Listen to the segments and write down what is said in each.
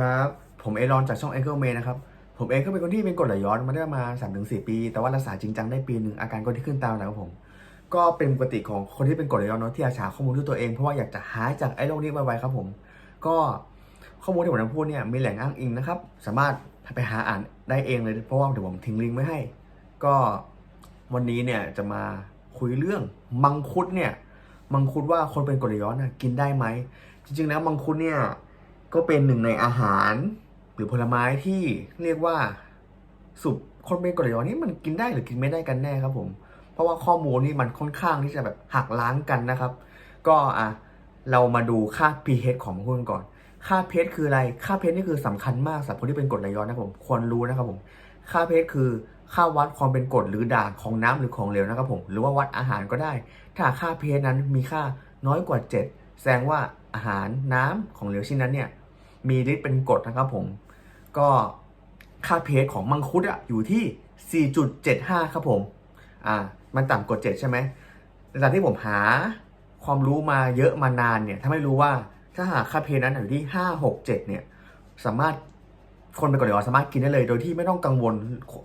ครับ ผมเอรอนจากช่อง a n g l e m a n นะครับ ผมเองก็เป็นคนที่เป็นกรดไหลย้อนมาได้มา 3-4 ปี แต่ว่ารักษาจริงจังได้ปีหนึ่งอาการก็ที่ขึ้นตามแล้วครับผม ก็เป็นปกติของคนที่เป็นกรดไหลย้อนเนาะที่อยากหาข้อมูลด้วยตัวเองเพราะว่าอยากจะหายจากไอ้โรคนี้ไวๆครับผม ก็ข้อมูลที่ผมจะพูดเนี่ยมีแหล่งอ้างอิงนะครับ สามารถไปหาอ่านได้เองเลยเพราะว่าเดี๋ยวผมทิ้งลิงก์ไว้ให้ ก็วันนี้เนี่ยจะมาคุยเรื่องมังคุดเนี่ย มังคุดว่าคนเป็นกรดไหลย้อนนะกินได้ไหมจริงๆแล้วมังคุดเนี่ย ก็เป็นหนึ่งในอาหารหรือผลไม้ที่เรียกว่าสุบคนเป็นกรดย้อนนี่มันกินได้หรือกินไม่ได้กันแน่ครับผม เพราะว่าข้อมูลนี่มันค่อนข้างที่จะแบบหักล้างกันนะครับ ก็อะเรามาดูค่า pH ของมังคุดกันก่อน ค่า pH คืออะไร ค่า pH นี่คือสำคัญมากสำหรับคนที่เป็นกรดไหลย้อนนะครับผม ควรรู้นะครับผม ค่า pH คือค่าวัดความเป็นกรดหรือด่างของน้ำหรือของเหลวนะครับผม หรือว่าวัดอาหารก็ได้ ถ้าค่า pH นั้นมีค่าน้อยกว่า 7 แสดงว่าอาหารน้ำของเหลวชิ้นนั้นเนี่ย มีฤทธิ์เป็นกรดนะครับผม ก็ค่า pH ของมังคุดอะอยู่ที่ 4.75 ครับผม อ่า มันต่ำกว่า7ใช่ไหมแต่จากที่ผมหาความรู้มาเยอะมานานเนี่ย ถ้าไม่รู้ว่าถ้าหากค่า pH นั้นอยู่ที่ 5 6 7 เนี่ย สามารถคนเป็นกรดไหลย้อนสามารถกินได้เลย โดยที่ไม่ต้องกังวล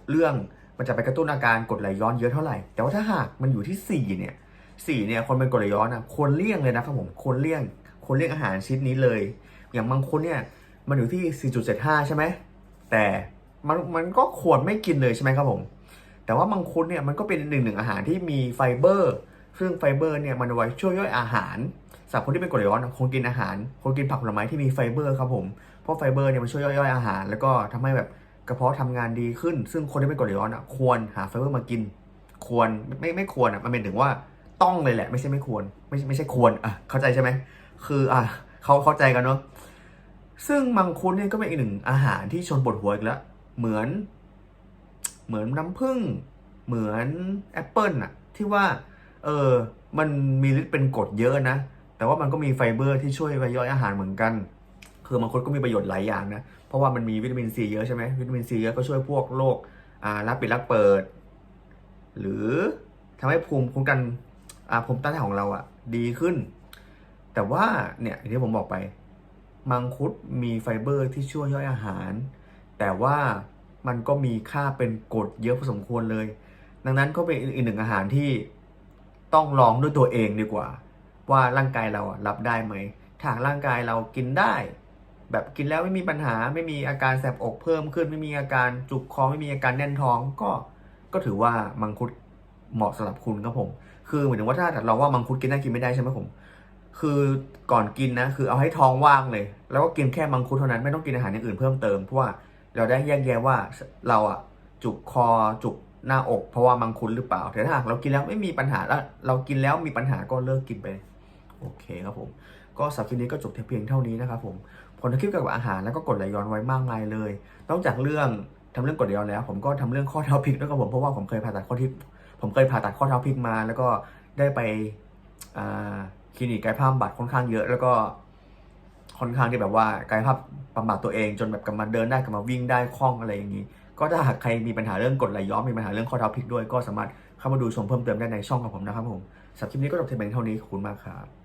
เรื่องมันจะไปกระตุ้นอาการกรดไหลย้อนเยอะเท่าไหร่ แต่ว่าถ้าหากมันอยู่ที่ 4 เนี่ย4เนี่ยคนเป็นกรดไหลย้อนอะควรเลี่ยงเลยนะครับผมควรเลี่ยงควรเลี่ยงอาหารชนิดนี้เลย อย่างบางคนเนี่ยมันอยู่ที่ 4.75 ใช่ไหม แต่มันมันก็ควรไม่กินเลยใช่ไหมครับผม แต่ว่ามังคุดเนี่ยมันก็เป็นหนึ่งหนึ่งอาหารที่มีไฟเบอร์ ซึ่งไฟเบอร์เนี่ยมันไว้ช่วยย่อยอาหารสำหรับคนที่เป็นกรดไหลย้อนคงกินอาหารคงกินผักผลไม้ที่มีไฟเบอร์ครับผม เพราะไฟเบอร์เนี่ยมันช่วยย่อยอาหาร แล้วก็ทำให้แบบกระเพาะทำงานดีขึ้น ซึ่งคนที่เป็นกรดไหลย้อนอะควรหาไฟเบอร์มากิน ควรไม่ไม่ควรอะมันเป็นถึงว่าต้องเลยแหละ ไม่ใช่ไม่ควร ไม่ไม่ใช่ควรอะเข้าใจใช่ไหมคืออะเขาเข้าใจกันเนาะ ซึ่งมังคุดเนี่ยก็เป็นอีกหนึ่งอาหารที่ชนปวดหัวอีกแล้ว เหมือน เหมือนน้ำผึ้งเหมือนแอปเปิลอะที่ว่า เออ มันมีฤทธิ์เป็นกรดเยอะนะ แต่ว่ามันก็มีไฟเบอร์ที่ช่วยไปย่อยอาหารเหมือนกัน คือมังคุดก็มีประโยชน์หลายอย่างนะ เพราะว่ามันมีวิตามินซีเยอะใช่ไหมวิตามินซีเยอะก็ช่วยพวกโรคอ่ารับปิดรับเปิด หรือทำให้ภูมิคุ้มกันอ่าภูมิต้านทานของเราอะดีขึ้น แต่ว่าเนี่ยอย่างที่ผมบอกไป มังคุดมีไฟเบอร์ที่ช่วยย่อยอาหาร แต่ว่ามันก็มีค่าเป็นกรดเยอะพอสมควรเลย ดังนั้นก็เป็นอีกหนึ่งอาหารที่ต้องลองด้วยตัวเองดีกว่า ว่าร่างกายเรารับได้ไหมถ้าร่างกายเรากินได้ แบบกินแล้วไม่มีปัญหาไม่มีอาการแสบอกเพิ่มขึ้น ไม่มีอาการจุกคอไม่มีอาการแน่นท้องก็ก็ถือว่ามังคุดเหมาะสำหรับคุณครับผม คือเหมือนว่าถ้าเราว่ามังคุดกินได้กินไม่ได้ใช่ไหมผม คือก่อนกินนะคือเอาให้ท้องว่างเลย แล้วก็กินแค่มังคุดเท่านั้นไม่ต้องกินอาหารอย่างอื่นเพิ่มเติมเพราะว่าเราได้แยกแยะว่าเราอะจุกคอจุกหน้าอกเพราะว่ามังคุดหรือเปล่าแต่ถ้าหากเรากินแล้วไม่มีปัญหาแล้วเรากินแล้วมีปัญหาก็เลิกกินไปโอเคครับผมก็สับคลิปนี้ก็จบเพียงเท่านี้นะครับผมผมทคลิปเกี่ยวกับอาหารแล้วก็กดไหลย้อนไว้มากมายเลยนอกจากเรื่องทำเรื่องกดไหลย้อนแล้ว ผมก็ทำเรื่องข้อเท้าพลิกด้วยครับผมเพราะว่าผมเคยผ่าตัดข้อที่ผมเคยผ่าตัดข้อเท้าพลิกมา แล้วก็ได้ไปอ่า คลินิกกายภาพบำบัดค่อนข้างเยอะแล้วก็ค่อนข้างที่แบบว่ากายภาพบำบัดตัวเองจนแบบกลับมาเดินได้กลับมาวิ่งได้คล่องอะไรอย่างนี้ ก็ถ้าหากใครมีปัญหาเรื่องกดไหลย้อนมีปัญหาเรื่องข้อเท้าพลิกด้วย ก็สามารถเข้ามาดูชมเพิ่มเติมได้ในช่องของผมนะครับผมสำหรับคลิปนี้ก็จบเพียงเท่านี้ขอบคุณมากครับ